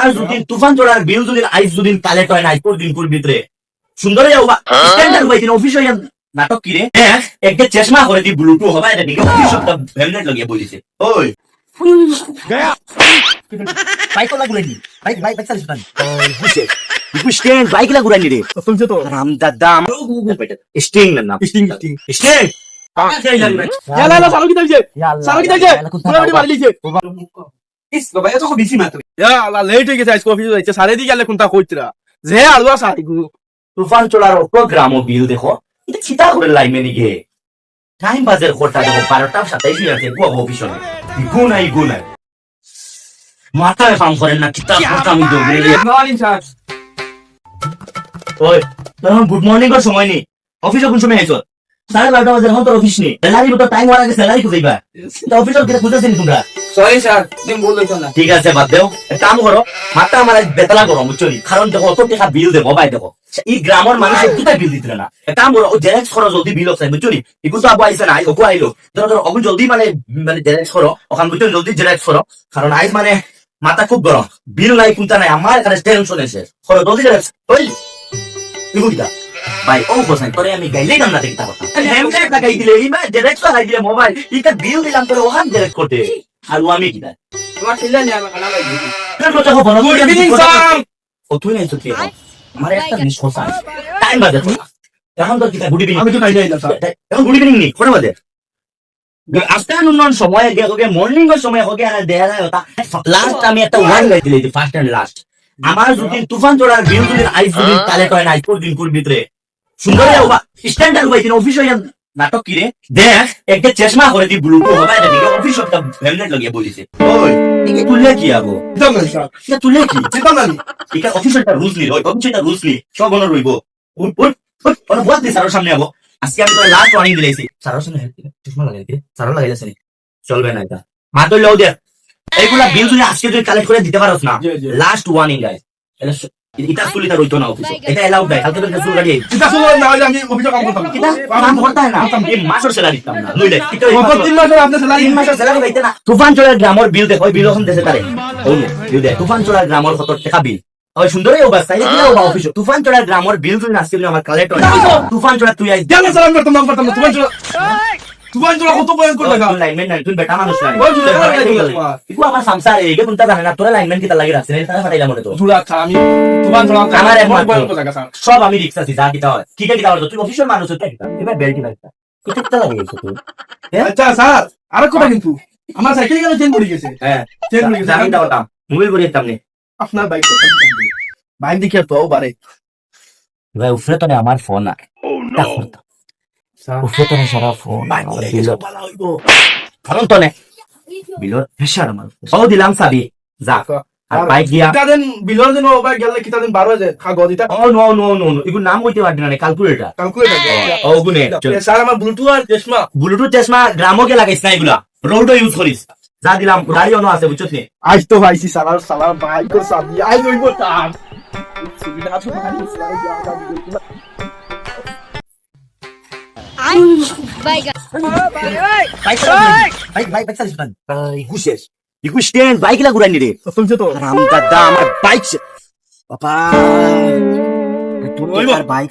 আর যদি তুফান চড়ার বিল যদি আইস যদি কালেক্ট হয় না আইস দিন কুর ভিতরে সুন্দর যাওবা স্ট্যান্ডার্ড হইছে অফিস হইয়া নাটক কি রে একটা চশমা করে দি ব্লুটু হবা এটা দিকে অফিস সবটা ভেমনেট লাগিয়ে বলিছে ওই বাইক লাগুলাই নি বাইক বাইক বাইক চালিস পানি বুঝছে স্ট্যান্ড বাইক লাগুলাই নি রে তো রাম দাদা আমার স্টিং না নাম স্টিং হয়ে যে আলুয়া তুফান চলার বিল দেখো চিতা করে লাইমে টাইম বাজের কোটা দেখো বারোটা সাতাইশ আছে মাথায় কাম করেন না কিতা কথা আমি দৌড়ে ওই গুড মর্নিং সময় নেই। অফিসে কোন সময় আইছো? সাড়ে বারোটা বাজে এখন তোর অফিস নেই স্যালারি মতো টাইম হওয়ার আগে স্যালারি খুঁজেইবা তা অফিসের কিটা খুঁজেছেন তোমরা সরি স্যার তুমি বলল না। ঠিক আছে বাদ দেও। কাম করো মাথা আমার বেতলা করো বুঝছ? কারণ দেখো অত টাকা বিল দেবো ভাই দেখো। এই গ্রামের মানুষ দুটা বিল দিতে না। কাম করো জেরেক্স করো জলদি বিল চাই বুঝছ নি ইকু তো আবু আইসে না ওকু আইলো ধরো ধরো অগু জলদি মানে মানে জেরেক্স করো ওখান বুঝছ জলদি জেরেক্স করো কারণ আইজ মানে মাথা খুব গরম বিল নাই কোনটা নাই আমার এখানে টেনশন এসে করো জলদি জেরেক্স ওই কিটা ভাই ও তোরে আমি গাইলেই দাম না দেখতে পারতাম। হেমকে একটা গাই দিলে জেরেক্স লাগাই দিলে মোবাইল ইকা বিল দিলাম তোরে জেরেক্স করতে। আর ও আমি কিটা তোমার ছেলে নিয়ে আমি খানা লাগবে গুড ইভিনিং স্যার ও তুই নাই তো কি? আমার একটা জিনিস কথা টাইম বাজে এখন তো কি গুড ইভিনিং আমি তো নাই স্যার এখন গুড ইভিনিং নেই কোন বাজে? আফটারনুন সময় গে হোকে মর্নিং এর সময় হোকে আর দেয়া যায় ওটা লাস্ট আমি একটা ওয়ান গাই দিলে ফার্স্ট এন্ড লাস্ট আমার যদি তুফান চড়ার বিল যদি আইস যদি কালেক্ট হয় না আইস দিন কুর ভিতরে। সুন্দর যাওবা স্ট্যান্ডার্ড হইছে অফিস হইয়া নাটক কি রে? দেখ। একটা চশমা করে দি ব্লুটু হবা এটা দিকে অফিস সবটা ভেমনেট লাগিয়ে বলিছে। ওই। এই তুললে কি আবো? নাই এটা তুললে কি? চিন্তা নাই এটা অফিসিয়ালটা রুলস নি ওই অফিসিয়ালটা রুলস নি সব মনে রইব। উঠ উঠ উঠ ওরা বল দি স্যারের সামনে আবো। আজকে আমি তোর লাস্ট ওয়ার্নিং দিলাইছি। স্যারের সামনে চশমা লাগাই দিলে স্যারও লাগাইছে চলবে না এটা। হাত লও দে। এইগুলা বিল যদি আজকে তুই কালেক্ট করে দিতে পারোস না। লাস্ট ওয়ার্নিং গাইস এটা সুলিটা রইতো না অফিসে এটা এলাউড নাই। কালকে তোর সুল গাড়ি চিন্তা শুনো না হলে আমি অফিসে কাম করতাম। কিটা কাম করতে হয় না। এই মাসের স্যালারি দিতাম না। লইলে কিটা গত তিন মাসের আপনি স্যালারি তিন মাসের স্যালারি পাইতে না। তুফান চলার গ্রামর বিল দেখো বিল ওখান দেশে তারে ওই বিল দে তুফান চলার গ্রামর কত টাকা বিল ওই সুন্দরই অবস্থা এটা কি অবস্থা অফিস তুফান চলার গ্রামর বিল তুই আসছিল আমার কালেক্ট তুফান চলার তুই আই করতাম না করতাম না তোমার কত বয়ান করে লাইনম্যান নাই তুই বেটা মানুষ নাই। আমার এগে কোনটা জানে না? তোরা লাইনম্যান কিটা লাগি রাখছিস তারা ফাটাইলাম মনে তো জুড়া আচ্ছা আমি তোমার জন্য আমার একমাত্র। বয়ান করে লাগা স্যার সব আমি রিক্সা আছি যা কিটা হয়। কি কিটা হয় তুই অফিসের মানুষ হতে এবার বেল্ট লাগতা এটা। কিটা তুই আচ্ছা স্যার আর কথা কিন্তু। আমার সাইকেল কেন চেঞ্জ করে গেছে। হ্যাঁ চেঞ্জ করে গেছে আমি মোবাইল আপনার বাইক বাইক দেখে তো বারে ভাই উফরে তো আমার ফোন আর উফরে তো সারা ফোন কারণ তো নে বিলর প্রেশার আমার ও দিলাম সাবি যা আর বাইক গিয়া কিতা দিন বিলর দিন ওবার গেলে কিতা দিন বারো হাজার খা গদিতা ও নো নো নো নো এগুলো নাম কইতে পারবি না ক্যালকুলেটর ক্যালকুলেট ও গুনে স্যার আমার ব্লুটুথ আর চশমা ব্লুটুথ চশমা গ্রামকে লাগাইছ না এগুলা রোডও ইউজ করিস যা দিলাম গাড়ি অন্য আছে বুঝছিস নি আজ তো ভাইছি সালার সালার বাইক আর সাবি আই লইব তার সুবিধা আছে না বাইক লাগু রানি বাইক বাইক মনে হয় বাইক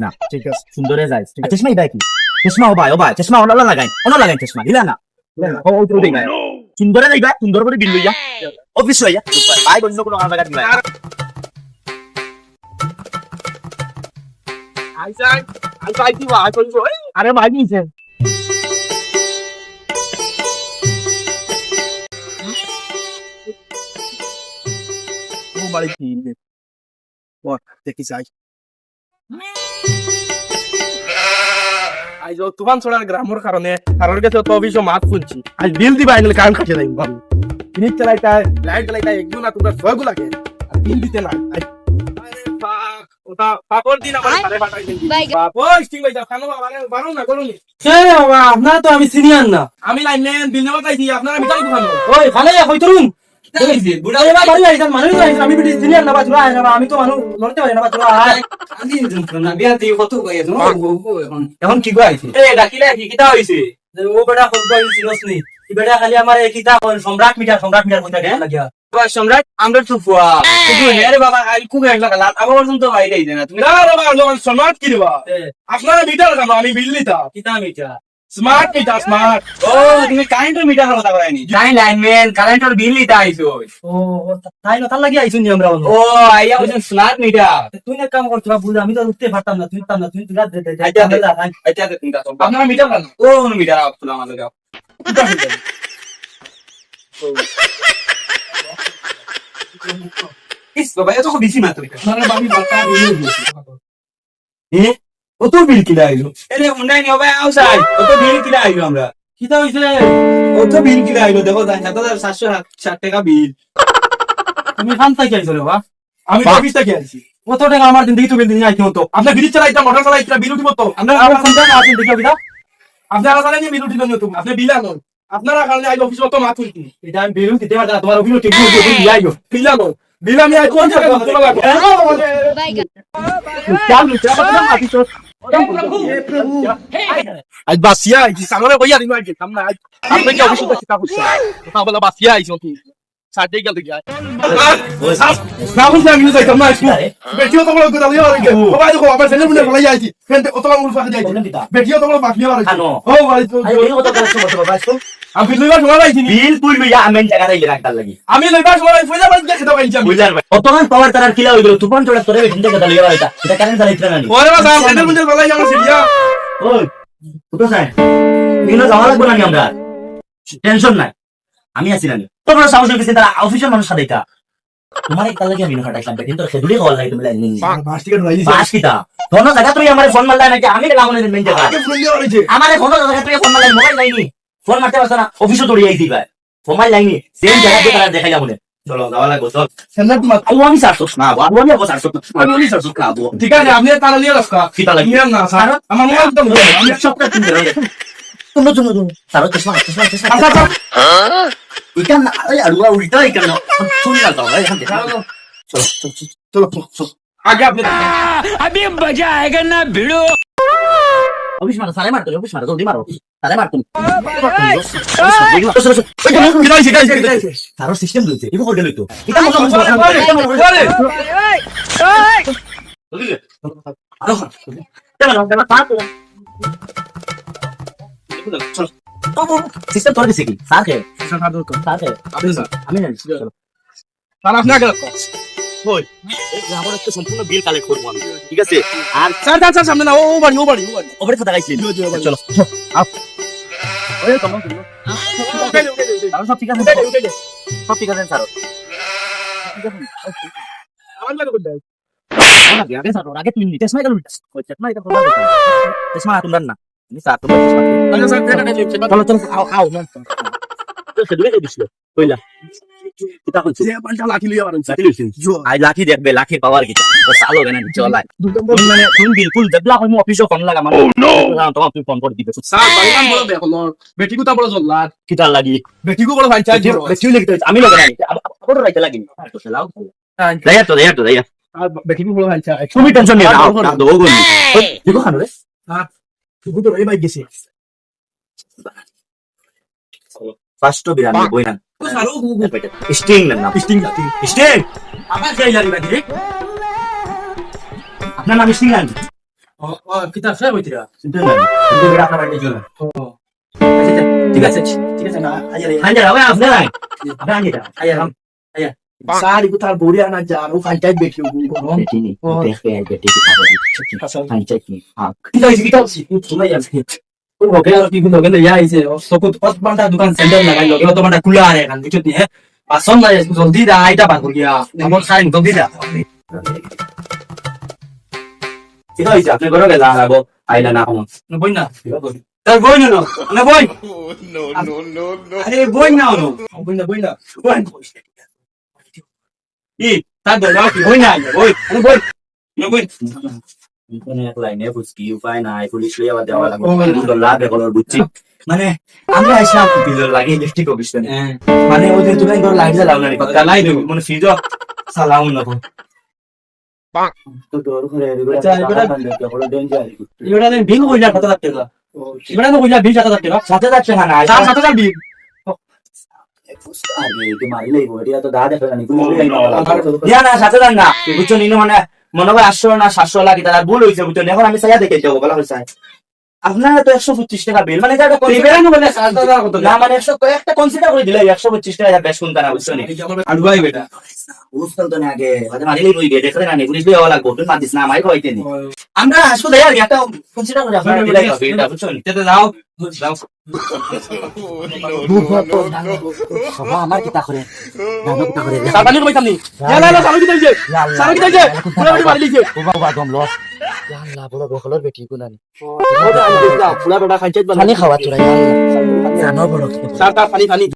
না ঠিক আছে সুন্দরে যাইস চশমা ইবাই কি চশমা চশমা লাগাই লাগাই চশমা না সুন্দরে যাইবা সুন্দর করে বিল লইয়া অফিস লইয়া ভাই অন্য কোনো কাম লাগা দিবা আই যাই আই যাই দিবা আই কইছো আরে ভাই নিছে ও বাড়ি কি ও দেখি যাই আজ তুফান ছড়ার গ্রামের কারণে কারোর কাছে তো অফিস মাছ শুনছি। আজ বিল দিবা আইলে কারণ কাটে যাই ভাবি। জিনিস চালাইতে লাইট চালাইতে একজন না তোমরা ছয়গু লাগে আর বিল দিতে না আজ আরে ফাক ওটা পাপর দিন আমার সাড়ে পাঠাই দিন। বাপ ও স্টিং ভাই যাও খানো বাবা বারো না করুনি আপনার তো আমি সিনিয়র না। আমি লাইন বিল নেওয়া চাইছি আপনারা মিটার দোকানো ওই ভালো তরুণ হইছে বুড়া আরে বাবা বাড়ি আইছেন মানুষ আইছেন আমি বিটি সিনিয়র না বাজরা না আমি তো মানুষ লড়তে পারি না বাজরা আমি না বিয়া দিয়ে কত কই আছে এখন? এখন কি কই আইছে এ ডাকিলে কি কিটা হইছে? ও বেটা কল কই সিরিয়াস নি ই বেটা খালি আমার এই কিতা কই সম্রাট মিটার সম্রাট মিটার কইতা গে লাগিয়া। সম্রাট আমরা তো ফুয়া। বাবা আই কু গেল লাগা আমার পর্যন্ত বাইরে আইছে না। তুমি না না বাবা স্মার্ট কি দিবা আপনারা মিটার আমি বিল নিতা কিটা মিটার স্মার্ট মিটার স্মার্ট ও তুমি কারেন্টের মিটার কথা কইনি যাই লাইনম্যান কারেন্টের বিল নিতে আইছো ও তাই না তার লাগি আইছুন নি আমরা ও আইয়া বলছেন স্মার্ট মিটার তুই না কাম করছিস বুঝ আমি তো উঠতে পারতাম না তুই পারতাম না তুই তুই রাত দে দে আচ্ছা, আচ্ছা চিন্তা করো মিটার কেন ও মিটার আপনারা আমাদের দাও ইস বাবা এত বেশি মাত্র মানে বাবি বিল দিছি এ কত বিল কিলা আইলো এরে উন্ডাই নিও ভাই আউসাই কত বিল কিলা আইলো আমরা? কিতা হইছে? কত বিল কিলা আইলো? দেখো জানি সাত হাজার সাতশো ষাট টাকা বিল। তুমি খান তাই আইছো রে বা আমি বাবিস তাই আইছি। কত টাকা আমার দিন দেখি তো বিল দিন আইছো তো আপনি বিল চালাইতা মোটর চালাইতা বিল উঠিব তো। আমরা আমার ফোন টাকা আছে দেখো বিদা আপনারা জানেন যে বিল উঠিব তো। আপনি বিল আনো আপনারা কারণে আইলো অফিস তো মাথুই এটা আমি বিল দিতে পারতা তোমার অফিস ঠিক করে দিই আইলো। বিল আনো। বিল আমি আই কোন জায়গা তোমার লাগবে চালু চালু মাটি তো আজ বাসিয়া আইছি সামনে কইয়া দিন আইছি সামনে আজ আপনি কি অফিস তো চিন্তা করছেন কথা বলা বাসিয়া আইছি কি? সাথে গেল কি না বুঝছি আমি যাইতাম না আইছি। বেটিও তোমার কথা লিয়া আর বাবা দেখো আমার ছেলে মুনে ফলাই আইছি। ফেন্টে অতলা মুল ফাকে যাইছি বেটিও তোমার বাকিয়া আর। ও ভাই তো এই কথা বলছো বলছো বাবা আমি লইবা সময় আইছি নি। বিল তুই লইয়া আমি টাকা দিলে রাখতার লাগি। আমি লইবা সময় আইছি ফয়জা বাদ আইছি আমি। বুঝলার ভাই। অতখান পাওয়ার তার কিলা হইল? তুফান চড়া তোরে বেঠিন টাকা দিলে এটা এটা কারেন্ট চালাইতে না ওরে বাবা ছেলে মুনে ফলাই আমার সিরিয়া ওই ফুটো সাই এগুলো যাওয়া লাগবে না আমরা? টেনশন নাই। আমি আছি না তোমরা সাহস হয়ে তারা অফিসের মানুষ সাথে এটা তোমার একটা লাগে আমি ফাটাইছিলাম বেঠিন তোর কল লাগে তুমি লাইনি হইছি বাস কিটা কোন জায়গা তুই আমারে ফোন মারলা নাকি? আমি মেন জায়গা হইছে আমারে কোন জায়গা তুই ফোন মারলা মোবাইল লাইনি। ফোন মারতে পারছ না অফিসে দৌড়িয়ে আইছি ভাই। মোবাইল লাইনি সেম জায়গা দিয়ে তারা দেখাইলাম মনে চলো যাওয়া লাগবো চল। ছেলে তোমার আবু আমি সারছস না আবু আমি আবু সারছস না আমি ঠিক আছে আপনি তারা লিয়া রাখা কিতা লাগি না স্যার। আমার মোবাইল তো আমি সবটা তুমি ধরে তুমি তুমি তুমি সারো চশমা চশমা চশমা আচ্ছা ইকান আরে আলুয়া উল্টা ইকান শুনি না তো ভাই চলো চলো চলো আগে আপনি অফিস মারো সারে মারতো অফিস মারো জলদি মারো সারে কিদাইছে কিদাইছে সিস্টেম দিতে ইকো করে লইতো এটা মজা মজা সিস্টেম তোর দিছে কি স্যার কে স্যার আমি জানি স্যার আপনি ওই এই গ্রামের একটা সম্পূর্ণ বিল কালেক্ট করব আমি ঠিক আছে? আর স্যার স্যার স্যার সামনে না ও বাড়ি ও বাড়ি ও বাড়ি। ওপরে গাইছিলি? চলো। আপ ওই তোমার সব ঠিক আছে? সব ঠিক আছে স্যার। আমার লাগে কোথায় আগে আগে স্যার আগে তুমি টেস্ট মাইকা লুট ওই টেস্ট মাইকা তোমরা টেস্ট মাইকা না। তুমি স্যার তোমরা স্যার এটা এটা চলো চলো আও আও না তো সেদুরে দিছিল কইলা। কিতা কইছে যে পাল্টা লাঠি লিয়া পারেন লাঠি লইছিস আই লাঠি দেখবে লাঠি পাওয়ার কি? তো সালো কেন চলাই মানে তুমি বিলকুল দেবলা কই মো অফিসে ফোন লাগা মানে তোমার তুমি ফোন করে দিবে। স্যার বাইরাম বড় দেখো বেটি কো তা বড় জল্লাদ। কিতা লাগি? বেটি কো বড় ভাই চাই বড়। বেশি আমি লগা নাই। আবার রাইতে লাগি তো সেলাও দাইয়া তো দাইয়া তো দাইয়া আর বেটি কো বড় ভাই চাই তুমি টেনশন নিও না। না দো গো দিগো খানো রে শুধু তো এই ভাই গেছে। ফার্স্ট বিরানি বই না ও ও গু স্টিং না। স্টিং লাঠি স্টিং। আমার চাই জানি বাকি আপনার নাম স্টিং না ও ও কিতাব সব হইতিরা চিন্তা নাই কিন্তু বিরাট না বাইরে চলে ঠিক আছে ঠিক আছে না হাঞ্জা ওই আপনি নাই আপনি আনি দা আইয়া আইয়া স্যার ইকো তার বড়িয়া না জান ও ফাইটাই বেটি ও গরম বেটি নি দেখে বেটি কি? খাব হাঞ্জা কি হ্যাঁ কিতাব কিতাব তুমি যাবে ওকে আর কি গুলো গেলে ইয়া আইছে ও সকু পাঁচ বান্টা দোকান স্যান্ডেল লাগাই লগে তো বান্টা খুলা আরে কান বুঝতে হে? পাসন না জলদি দা আইটা বার করিয়া আমার সাইন জলদি দা। কিতা হইছে আপনি ঘরে গেলা লাগবো আইলা না কম বই না। তার বই না না বই আরে বই না নো বই না। বই না। বই ই তার দরজা কি বই না বই বই বই এখানে এক লাইনে বুঝকি উপায় নাই পুলিশ লই আবার দেওয়া লাগবে দুটো লাভ এগুলোর বুঝছি মানে আমরা আসলাম বিলের লাগে ইলেকট্রিক অফিস মানে ওদের তুমি একবার লাইট জ্বালাও না জ্বালাই দেবো। মানে ফ্রিজ চালাও না তো তোর ঘরে আচ্ছা, এবারে- বড় ডেঞ্জার এবারে আমি বিল কইলা কত লাগতে না এবারে কইলা বিল কত লাগতে সাথে যাচ্ছে না মারিলে তো দা দেখে না যান না বুঝছ নিনো মানে মনে হয় আটশো না সাতশো লাগে তারা ভুল হয়েছে বুঝছ এখন আমি সাইয়া দেখে যাব বলা হয়েছে। আপনারা তো একশো পঁচিশ টাকা বিল মানে বলে না মানে একশো একটা কনসিডার করে দিলে একশো পঁচিশ টাকা বেশ কোনটা না বুঝছ নি আড়ুয়াই বেটা বুঝতাম তো না আগে হয়তো মারিলেই বই দিয়ে দেখে না নি পুলিশ দিয়ে লাগবো তুমি মাতিস না আমায় কইতে নি আমরা আসব দেয় আর কি, একটা কনসিডার করে আপনারা দিলাই বুঝছ নি যাও যাও সবা আমার কিতা করে করে সাবানি কইতাম নি না না কি? দিছে সাবানি কি দিছে পুরো পুরো মারি দিছে বাবা বাবা গম লো আল্লাহ বড় বখলর বেটি কোনানি পুরো বেটা খাইছে খালি খাওয়া চুরাই জানো বড় সার পানি পানি।